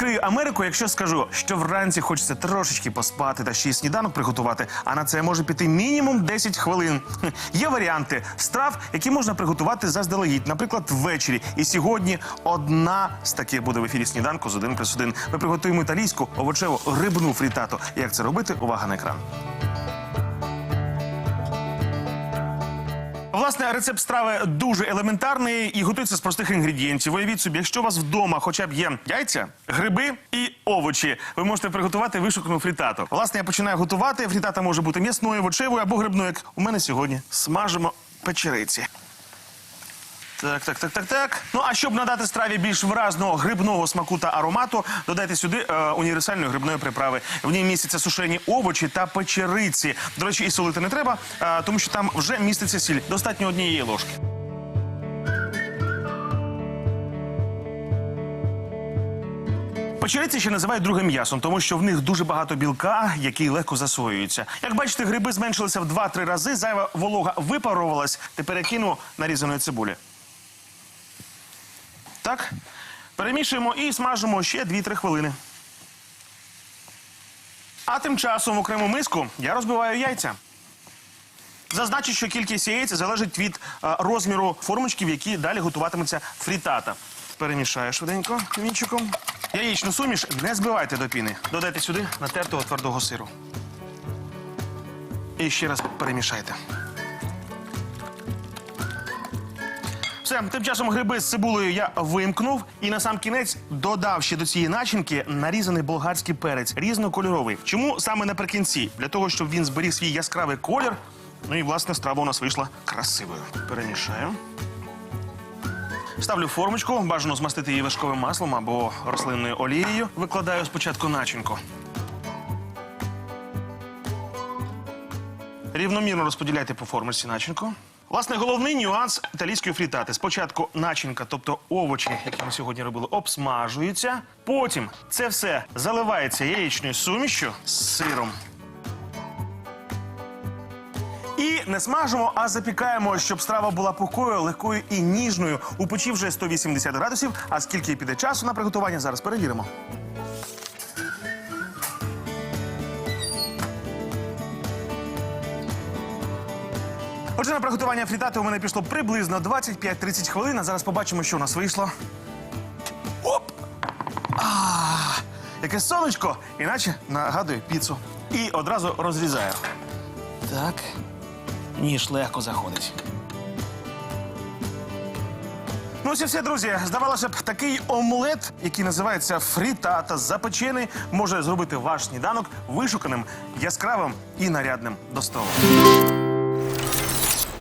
відкрию Америку, якщо скажу, що вранці хочеться трошечки поспати та ще й сніданок приготувати, а на це може піти мінімум 10 хвилин. Є варіанти страв, які можна приготувати заздалегідь, наприклад, ввечері. І сьогодні одна з таких буде в ефірі сніданку з 1 плюс 1. Ми приготуємо італійську овочеву рибну фрітату. Як це робити? Увага на екран. Власне, рецепт страви дуже елементарний і готується з простих інгредієнтів. Уявіть собі, якщо у вас вдома хоча б є яйця, гриби і овочі, ви можете приготувати вишукану фрітату. Власне, я починаю готувати. Фрітата може бути м'ясною, овочевою або грибною, як у мене сьогодні. Смажимо печериці. Так, так, так, так, так. Ну а щоб надати страві більш виразного грибного смаку та аромату, додайте сюди е, універсальної грибної приправи. В ній містяться сушені овочі та печериці. До речі, і солити не треба, е, тому що там вже міститься сіль. Достатньо однієї ложки. Печериці ще називають другим м'ясом, тому що в них дуже багато білка, який легко засвоюється. Як бачите, гриби зменшилися в 2-3 рази, зайва волога випаровувалась. Тепер я кину нарізаної цибулі. Так. Перемішуємо і смажимо ще 2-3 хвилини. А тим часом в окрему миску я розбиваю яйця. Зазначу, що кількість яєць залежить від е, розміру формочки, в якій далі готуватиметься фрітата. Перемішаю швиденько вінчиком. Яєчну суміш не збивайте до піни. Додайте сюди натертого твердого сиру. І ще раз перемішайте. Все, тим часом гриби з цибулею я вимкнув і на сам кінець додав ще до цієї начинки нарізаний болгарський перець різнокольоровий. Чому саме наприкінці? Для того, щоб він зберіг свій яскравий колір. Ну і власне страва у нас вийшла красивою. Перемішаю. Ставлю формочку, бажано змастити її вершковим маслом або рослинною олією. Викладаю спочатку начинку. Рівномірно розподіляйте по формочці начинку. Власне, головний нюанс італійської фрітати. Спочатку начинка, тобто овочі, які ми сьогодні робили, обсмажуються. Потім це все заливається яєчною сумішю з сиром. І не смажимо, а запікаємо, щоб страва була пухкою, легкою і ніжною. У печі вже 180 градусів. А скільки піде часу на приготування, зараз перевіримо. Отже, на приготування фрітати у мене пішло приблизно 25-30 хвилин. А зараз побачимо, що у нас вийшло. Оп! А, яке сонечко, іначе нагадує піцу. І одразу розрізаю. Так. Ніж легко заходить. Ну, ось і все, друзі. Здавалося б, такий омлет, який називається фрітата, запечений, може зробити ваш сніданок вишуканим, яскравим і нарядним до столу.